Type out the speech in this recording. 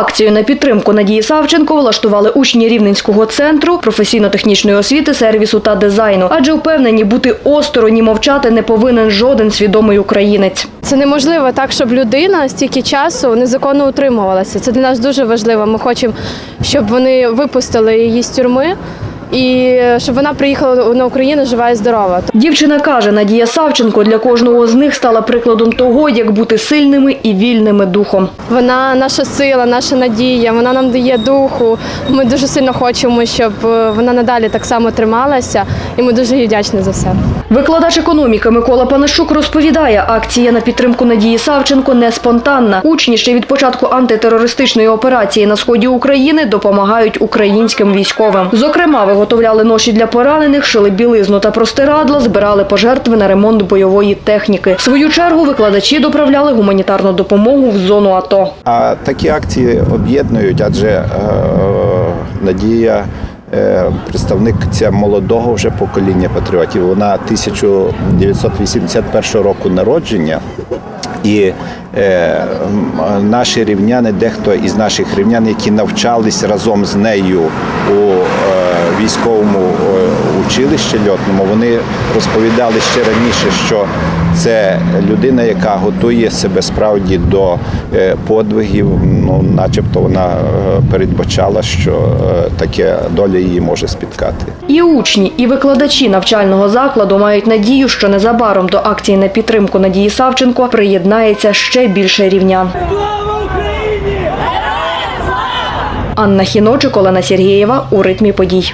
Акцію на підтримку Надії Савченко влаштували учні Рівненського центру професійно-технічної освіти, сервісу та дизайну, адже впевнені бути осторонь мовчати не повинен жоден свідомий українець. Це неможливо так, щоб людина стільки часу незаконно утримувалася. Це для нас дуже важливо. Ми хочемо, щоб вони випустили її з тюрми і щоб вона приїхала на Україну жива і здорова. Дівчина каже, Надія Савченко для кожного з них стала прикладом того, як бути сильними і вільними духом. Вона наша сила, наша надія, вона нам дає духу. Ми дуже сильно хочемо, щоб е, вона надалі так само трималася, і ми дуже їй вдячні за все. Викладач економіки Микола Панащук розповідає, акція на підтримку Надії Савченко не спонтанна. Учні ще від початку антитерористичної операції на сході України допомагають українським військовим. Зокрема, виготовляли ноші для поранених, шили білизну та простирадла, збирали пожертви на ремонт бойової техніки. В свою чергу викладачі доправляли гуманітарну допомогу в зону АТО. А такі акції об'єднують, адже е, Надія. е, Представник ця молодого вже покоління патріотів. Вона 1981 року народження, і е, наші рівняни, дехто із наших рівнян, які навчались разом з нею у е, військовому е, училищі льотному, вони розповідали ще раніше, що це людина, яка готує себе справді до е, подвигів. Ну, начебто вона е, передбачала, що таке доля її може спіткати. І учні, і викладачі навчального закладу мають надію, що незабаром до акції на підтримку Надії Савченко приєднається ще більше рівнян. Анна Хіночик, Олена Сергієва у ритмі подій.